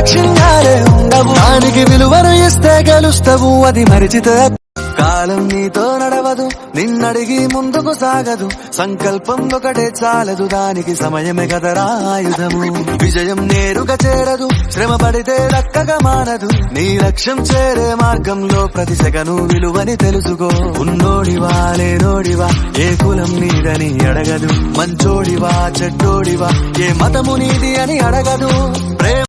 దాక్షిణ్యాలే ఉండవు. దానికి విలువను ఇస్తే గెలుస్తావు అది మరిచితే కాలం నీతో నడవదు నిన్నడిగి ముందుకు సాగదు. సంకల్పం ఒకటే చాలదు దానికి సమయమే కదరా ఆయుధము. విజయం నేరుగా చేరదు శ్రమ పడితే దక్కగా మానదు నీ లక్ష్యం చేరే మార్గంలో ప్రతి సెగను విలువని తెలుసుకో. ఉన్నోడివా లేనోడివా ఏ కులం నీదని అడగదు. మంచోడివా చెడ్డోడివా ఏ మతము నీది అని అడగదు. ప్రేమ